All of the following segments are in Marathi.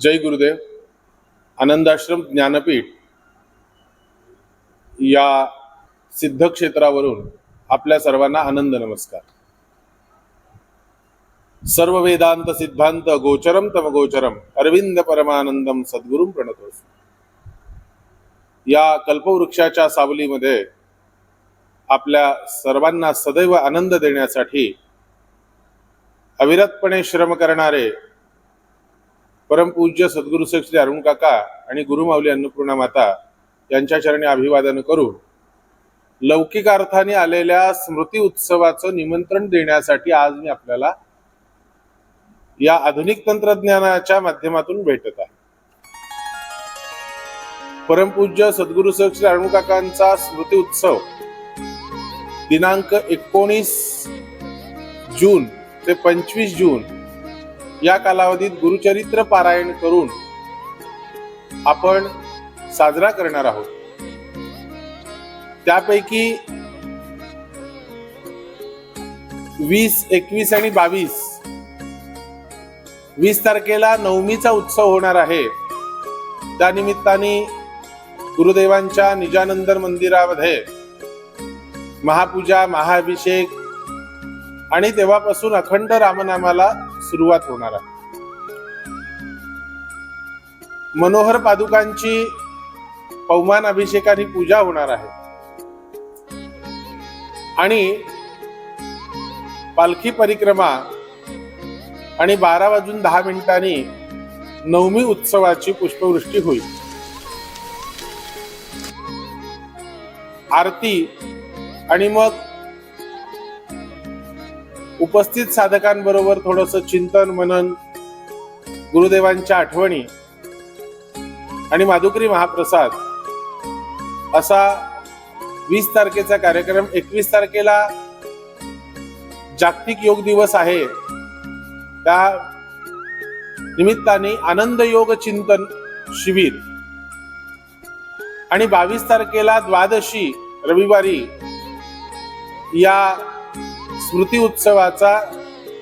जय गुरुदेव. आनंदाश्रम ज्ञानपीठ या सिद्ध क्षेत्रावरून आपल्या सर्वांना आनंद नमस्कार. सर्व वेदांत सिद्धांत गोचरम तम गोचरम. अरविंद परमानंदम सद्गुरुम प्रणतोस या कल्पवृक्षाच्या सावलीमध्ये आपल्या सर्वांना सदैव आनंद देण्यासाठी अविरतपणे श्रम करणारे परमपूज्य सद्गुरु श्री अरुण काका आणि गुरुमावली अन्नपूर्णा माता यांच्या चरणी अभिवादन करून लौकिक अर्थाने आलेल्या स्मृती उत्सवाचं निमंत्रण देण्यासाठी आज मी आपल्याला या आधुनिक तंत्रज्ञानाच्या माध्यमातून भेटत आहे. परमपूज्य सद्गुरु श्री अरुण काकांचा स्मृती उत्सव दिनांक एकोणीस जून ते पंचवीस जून या कालावधीत गुरुचरित्र पारायण करून आपण साजरा करणार आहोत. त्यापैकी वीस एकवीस आणि बावीस वीस तारखेला नवमीचा उत्सव होणार आहे. त्या निमित्ताने गुरुदेवांच्या निजानंदर मंदिरामध्ये महापूजा महाअभिषेक आणि तेव्हापासून अखंड रामनामाला सुरुवात होणार आहे. मनोहर पादुकांची पवमान अभिषेकाने पूजा होणार आहे. आणि पालखी परिक्रमा आणि बारा वाजून दहा मिनिटांनी नवमी उत्सवाची पुष्पवृष्टी होईल. आरती आणि मग उपस्थित साधकांबरोबर थोडस चिंतन मनन गुरुदेवांच्या आठवणी आणि माधुकरी महाप्रसाद असा वीस तारखेचा कार्यक्रम एकवीस तारखेला जागतिक योग दिवस आहे. त्या निमित्ताने आनंद योग चिंतन शिबिर. आणि बावीस तारखेला द्वादशी रविवारी या स्मृती उत्सवाचा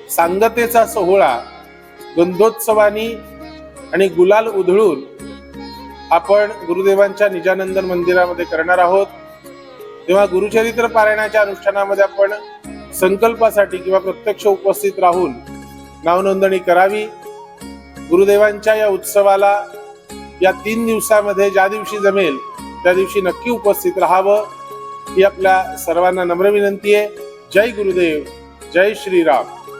सांगतेचा सोहळा गंधोत्सवानी आणि गुलाल उधळून आपण गुरुदेवांच्या निजानंदन मंदिरामध्ये करणार आहोत. तेव्हा गुरुचरित्र पारायणाच्या अनुष्ठानामध्ये आपण संकल्पासाठी किंवा प्रत्यक्ष उपस्थित राहून नावनोंदणी करावी. गुरुदेवांच्या या उत्सवाला या तीन दिवसामध्ये ज्या दिवशी जमेल त्या दिवशी नक्की उपस्थित राहावं ही आपल्या सर्वांना नम्र विनंती आहे. जय गुरुदेव जय श्रीराम।